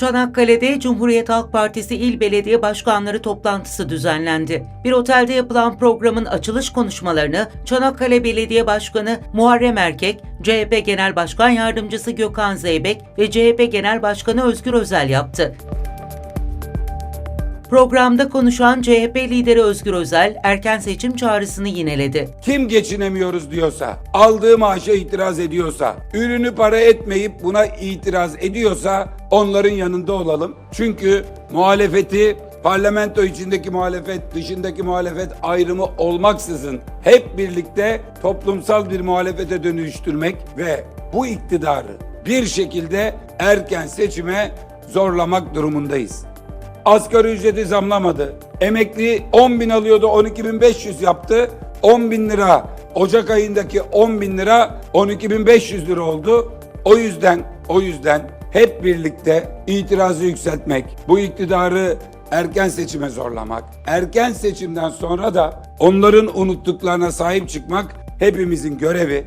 Çanakkale'de Cumhuriyet Halk Partisi İl Belediye Başkanları toplantısı düzenlendi. Bir otelde yapılan programın açılış konuşmalarını Çanakkale Belediye Başkanı Muharrem Erkek, CHP Genel Başkan Yardımcısı Gökhan Zeybek ve CHP Genel Başkanı Özgür Özel yaptı. Programda konuşan CHP lideri Özgür Özel erken seçim çağrısını yineledi. Kim geçinemiyoruz diyorsa, aldığı maaşa itiraz ediyorsa, ürünü para etmeyip buna itiraz ediyorsa onların yanında olalım. Çünkü muhalefeti parlamento içindeki muhalefet, dışındaki muhalefet ayrımı olmaksızın hep birlikte toplumsal bir muhalefete dönüştürmek ve bu iktidarı bir şekilde erken seçime zorlamak durumundayız. Asgari ücreti zamlamadı. Emekli 10 bin alıyordu 12.500 yaptı. 10 bin lira Ocak ayındaki 10 bin lira 12.500 lira oldu. O yüzden o yüzden hep birlikte itirazı yükseltmek, bu iktidarı erken seçime zorlamak, erken seçimden sonra da onların unuttuklarına sahip çıkmak hepimizin görevi.